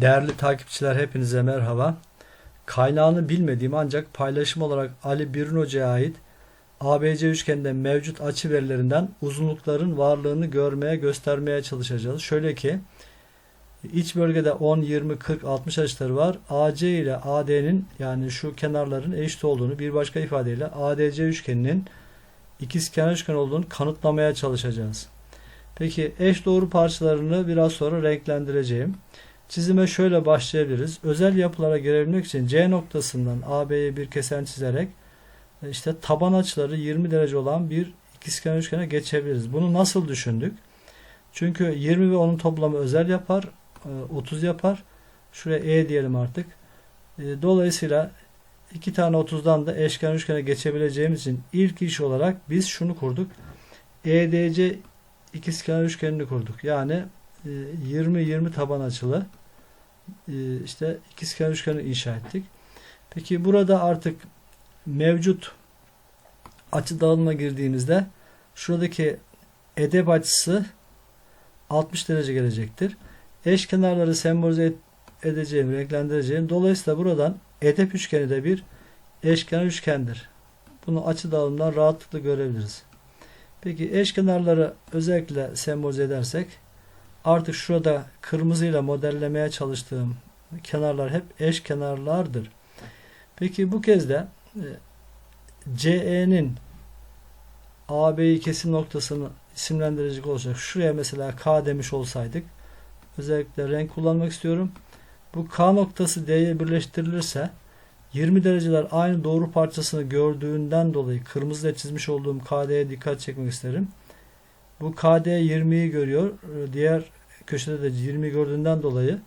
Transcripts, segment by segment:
Değerli takipçiler hepinize merhaba. Kaynağını bilmediğim ancak paylaşım olarak Ali Birun Hoca'ya ait ABC üçgende mevcut açı verilerinden uzunlukların varlığını görmeye göstermeye çalışacağız. Şöyle ki iç bölgede 10, 20, 40, 60 açıları var. AC ile AD'nin yani şu kenarların eşit olduğunu bir başka ifadeyle ADC üçgeninin ikizkenar üçgen olduğunu kanıtlamaya çalışacağız. Peki eş doğru parçalarını biraz sonra renklendireceğim. Çizime şöyle başlayabiliriz. Özel yapılara girebilmek için C noktasından AB'ye bir kesen çizerek e, işte taban açıları 20 derece olan bir ikizkenar üçgene geçebiliriz. Bunu nasıl düşündük? Çünkü 20 ve onun toplamı özel yapar. e, 30 yapar. Şuraya E diyelim artık. E, Dolayısıyla iki tane 30'dan da eşkenar üçgene geçebileceğimiz için ilk iş olarak biz şunu kurduk. EDC ikizkenar üçgenini kurduk. Yani 20-20 taban açılı e, işte ikizkenar üçgeni inşa ettik. Peki burada artık mevcut açı dağılımına girdiğimizde şuradaki edep açısı 60 derece gelecektir. Eş kenarları sembolize edeceğim, renklendireceğim. Dolayısıyla buradan edep üçgeni de bir eşkenar üçgendir. Bunu açı dağılımından rahatlıkla görebiliriz. Peki eşkenarları özellikle sembolize edersek artık şurada kırmızıyla modellemeye çalıştığım kenarlar hep eş kenarlardır. Peki bu kez de e, CE'nin AB'yi kesim noktasını isimlendirecek olacak. Şuraya mesela K demiş olsaydık özellikle renk kullanmak istiyorum. Bu K noktası D'ye birleştirilirse 20 dereceler aynı doğru parçasını gördüğünden dolayı kırmızıyla çizmiş olduğum KD'ye dikkat çekmek isterim. Bu KD 20'yi görüyor. Diğer köşede de 20 gördüğünden dolayı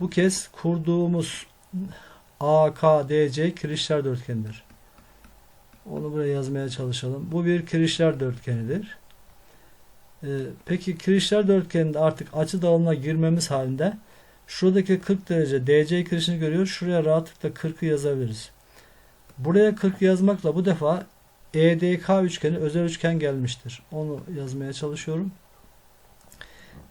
bu kez kurduğumuz AKDC kirişler dörtgenidir. Onu buraya yazmaya çalışalım. Bu bir kirişler dörtgenidir. Ee, peki kirişler dörtgeninde artık açı dağılımına girmemiz halinde şuradaki 40 derece DC kirişini görüyor. Şuraya rahatlıkla 40'ı yazabiliriz. Buraya 40 yazmakla bu defa EDK üçgeni özel üçgen gelmiştir. Onu yazmaya çalışıyorum.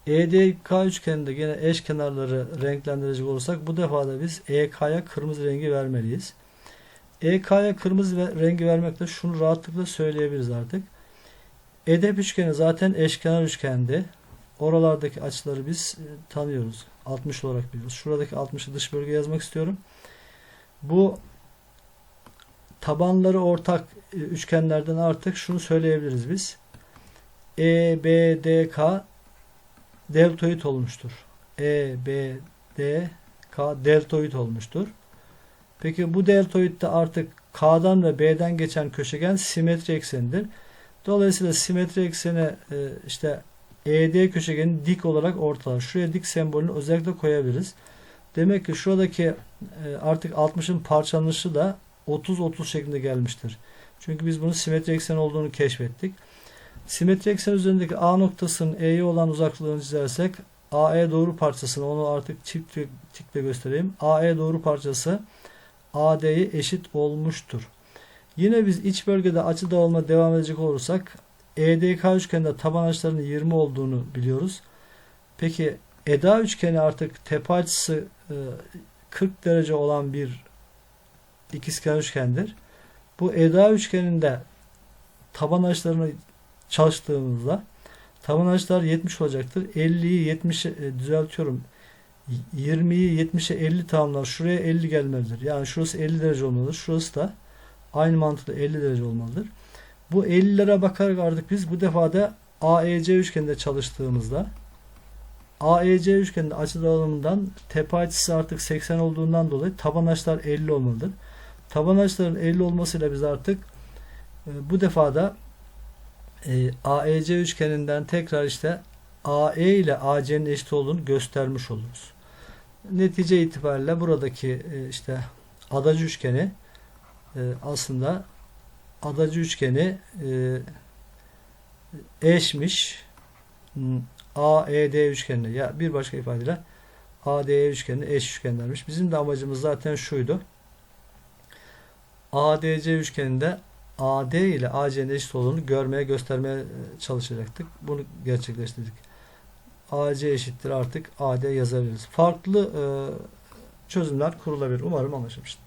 EDK üçgeninde yine eş kenarları renklendirecek olursak bu defa da biz EK'ya kırmızı rengi vermeliyiz. EK'ya kırmızı rengi vermekle şunu rahatlıkla söyleyebiliriz artık. EDEP üçgeni zaten eşkenar üçgendi. Oralardaki açıları biz e, tanıyoruz. 60 olarak biliyoruz. Şuradaki 60'ı dış bölge yazmak istiyorum. Bu tabanları ortak e, üçgenlerden artık şunu söyleyebiliriz biz. E, B, D, K deltoid olmuştur. E, B, D, K deltoid olmuştur. Peki bu deltoidde artık K'dan ve B'den geçen köşegen simetri eksenidir. Dolayısıyla simetri ekseni e, işte ED köşegeni dik olarak ortalar. Şuraya dik sembolünü özellikle koyabiliriz. Demek ki şuradaki e, artık 60'ın parçalanışı da 30-30 şeklinde gelmiştir. Çünkü biz bunu simetri ekseni olduğunu keşfettik. Simetri eksen üzerindeki A noktasının E'ye olan uzaklığını çizersek AE doğru parçasını onu artık çift tikle göstereyim. AE doğru parçası AD'ye eşit olmuştur. Yine biz iç bölgede açı dağılma devam edecek olursak EDK üçgeninde taban açılarının 20 olduğunu biliyoruz. Peki EDA üçgeni artık tepe açısı e, 40 derece olan bir ikizkenar üçgendir. Bu EDA üçgeninde taban açılarını çalıştığımızda taban açılar 70 olacaktır. 50'yi 70'e e, düzeltiyorum. 20'yi 70'e 50 tamamlar. Şuraya 50 gelmelidir. Yani şurası 50 derece olmalıdır. Şurası da aynı mantıkla 50 derece olmalıdır. Bu 50'lere bakarak artık biz bu defa da AEC üçgeninde çalıştığımızda AEC üçgeninde açı dağılımından tepe açısı artık 80 olduğundan dolayı taban açılar 50 olmalıdır. Taban açıların 50 olmasıyla biz artık e, bu defa da e, AEC üçgeninden tekrar işte AE ile AC'nin eşit olduğunu göstermiş oluruz. Netice itibariyle buradaki e, işte adacı üçgeni e, aslında adacı üçgeni e, eşmiş m, AED üçgenine ya bir başka ifadeyle ADE üçgenine eş üçgenlermiş. Bizim de amacımız zaten şuydu. ADC üçgeninde AD ile AC'nin eşit olduğunu görmeye göstermeye e, çalışacaktık. Bunu gerçekleştirdik. AC eşittir artık AD yazabiliriz. Farklı e, çözümler kurulabilir. Umarım anlaşılmıştır.